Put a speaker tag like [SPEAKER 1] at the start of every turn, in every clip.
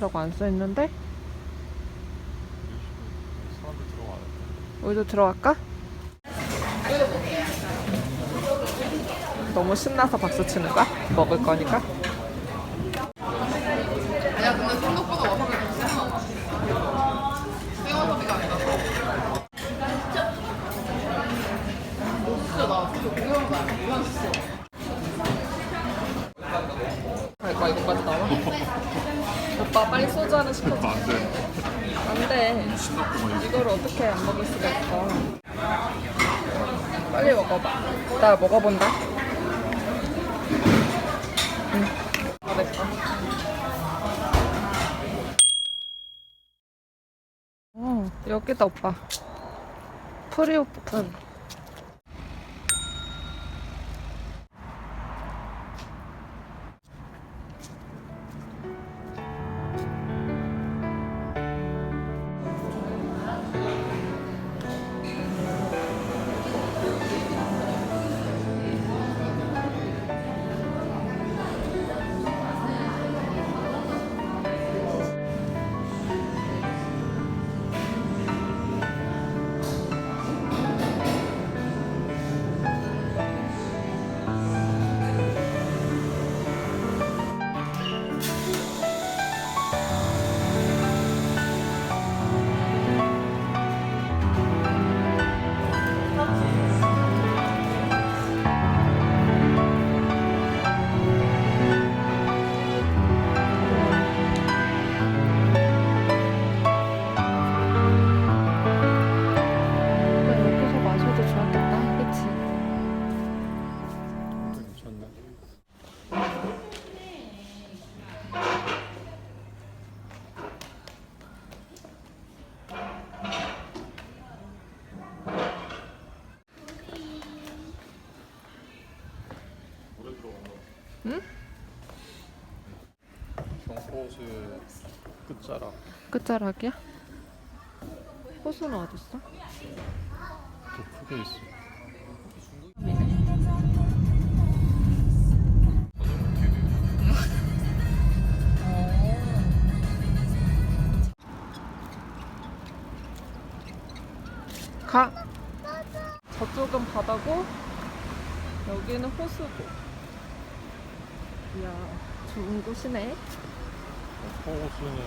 [SPEAKER 1] 리조트라고 안 써있는데
[SPEAKER 2] 사람들 들어와요.
[SPEAKER 1] 우리도 들어갈까? 너무 신나서 박수 치는 거야? 먹을 거니까? 아, 이거 이거까지 나와? 오빠 빨리 소주 하나 시켜줘.
[SPEAKER 2] 안 돼.
[SPEAKER 1] 안 돼.
[SPEAKER 2] 신났구만.
[SPEAKER 1] 이거를 어떻게 안 먹을 수가 있어? 빨리 먹어봐. 나 먹어본다. 응. 아, 맵다. 어, 여기다 오빠. 프리 오픈. 응?
[SPEAKER 2] 경포호수의 끝자락.
[SPEAKER 1] 끝자락이야? 호수는 어딨어?
[SPEAKER 2] 더 크게 있어.
[SPEAKER 1] 가. 저쪽은 바다고 여기는 호수고. 이야, 좋은 곳이네.
[SPEAKER 2] 경포호수는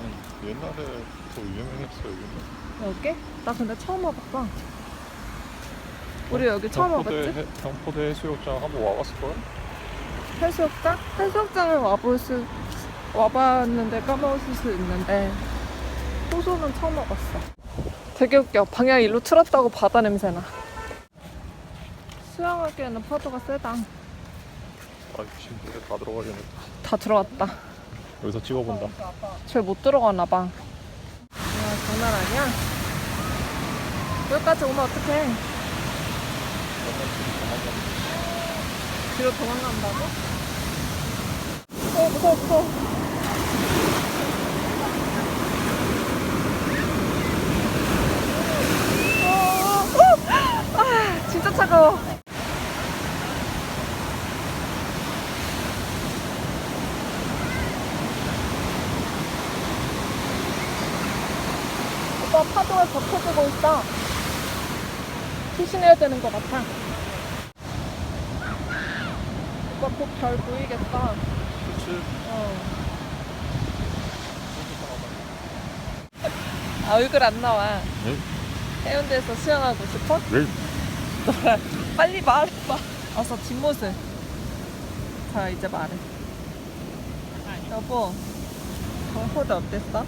[SPEAKER 2] 옛날에부터 유명했어 여기는.
[SPEAKER 1] 여기? 나 근데 처음 와봤어. 우리 여기 처음
[SPEAKER 2] 경포대
[SPEAKER 1] 와봤지?
[SPEAKER 2] 해- 경포대 해수욕장 한번 와봤을걸?
[SPEAKER 1] 해수욕장? 해수욕장을 와볼 수 와봤는데 까먹을 수 있는데 호수는 처음 와봤어. 되게 웃겨. 방향 일로 틀었다고 바다 냄새 나. 수영하기에는 파도가 세다.
[SPEAKER 2] 아 지금 물에 다 들어가겠네.
[SPEAKER 1] 다 들어왔다.
[SPEAKER 2] 여기서 찍어본다.
[SPEAKER 1] 쟤 못 들어가나 봐. 야, 장난 아니야? 여기까지 오면 어떡해? 뒤로 도망간다고? 어, 무서워, 무서워. 어, 어! 아, 진짜 차가워. 오빠 파도에 버텨주고 있어. 조심해야 되는 것 같아. 오빠 곧별 보이겠다.
[SPEAKER 2] 그치?
[SPEAKER 1] 어. 아, 얼굴 안 나와.
[SPEAKER 2] 네?
[SPEAKER 1] 해운대에서 수영하고 싶어?
[SPEAKER 2] 네?
[SPEAKER 1] 너라 빨리 말해봐. 어서 뒷모습. 자, 이제 말해. 여보, 경포대 어땠어?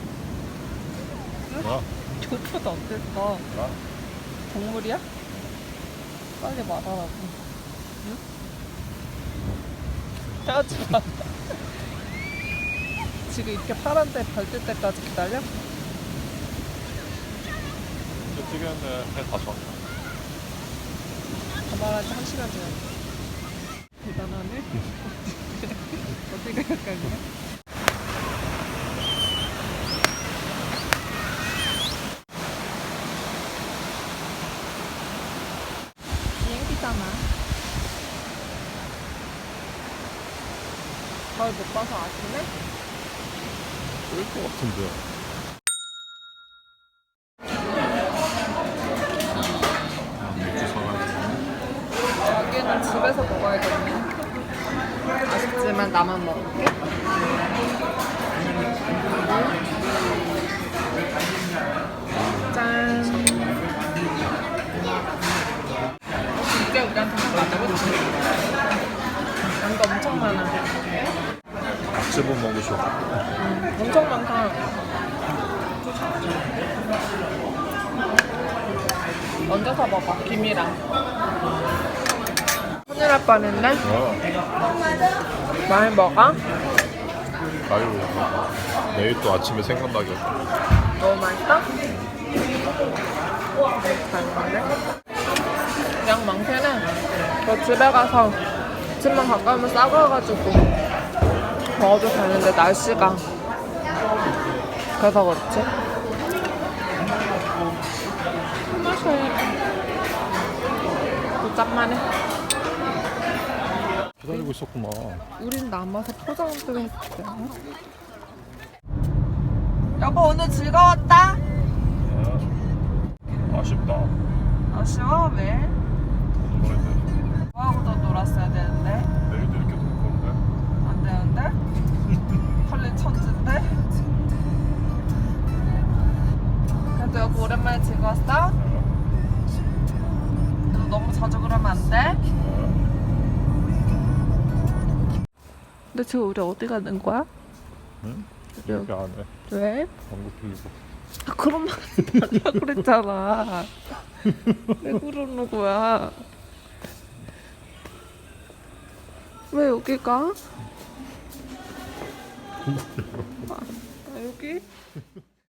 [SPEAKER 2] 야,
[SPEAKER 1] 교포대 어땠어?
[SPEAKER 2] 야.
[SPEAKER 1] 동물이야? 빨리 말하라고. 응? 짜지 마. 지금 이렇게 파란데 밝을 때까지 기다려?
[SPEAKER 2] 이제 찍었는데 해 다시 왔네.
[SPEAKER 1] 다 말한 지한 시간 지났어. 대단하네. 어디가 약간이 야? 비행기잖아. 별못 봐서 아시네?
[SPEAKER 2] 것 같은데. 맥주 사가야지.
[SPEAKER 1] 여기는 집에서 먹어야겠네. 아쉽지만 나만 먹을게. 양도 엄청 많아.
[SPEAKER 2] 낙지분 먹고 싶어.
[SPEAKER 1] 엄청 많다. 먼저 사봐봐, 김이랑. 날 뻔했네.
[SPEAKER 2] 어.
[SPEAKER 1] 많이 먹어?
[SPEAKER 2] 아유. 내일 또 아침에 생각나겠다.
[SPEAKER 1] 너무 맛있어? 잘 먹네. 그냥 많게는 너 집에 가서 집만 가까우면 싸가가지고 먹어도 되는데 날씨가 그래서 그렇지. 또 짠만해.
[SPEAKER 2] 기다리고 있었구만.
[SPEAKER 1] 우린 남아서 포장도 했대. 여보 오늘 즐거웠다?
[SPEAKER 2] 아쉽다.
[SPEAKER 1] 아쉬워 왜? 뭐하고 더 놀았어야 되는데
[SPEAKER 2] 내일도 이렇게 놀 건데.
[SPEAKER 1] 안 되는데? 헐린 천진데? 그래도 여보 오랜만에 즐거웠어? 너 너무 자주 그러면 안 돼? 근데 지금 우리 어디 가는 거야?
[SPEAKER 2] 응?
[SPEAKER 1] 여기.
[SPEAKER 2] 이렇게 안 해.
[SPEAKER 1] 왜?
[SPEAKER 2] 광고 빌리고.
[SPEAKER 1] 아, 그런 말 하지 말라 그랬잖아. 왜 그러는 거야? 왜 여기 가? 아, 아, 여기?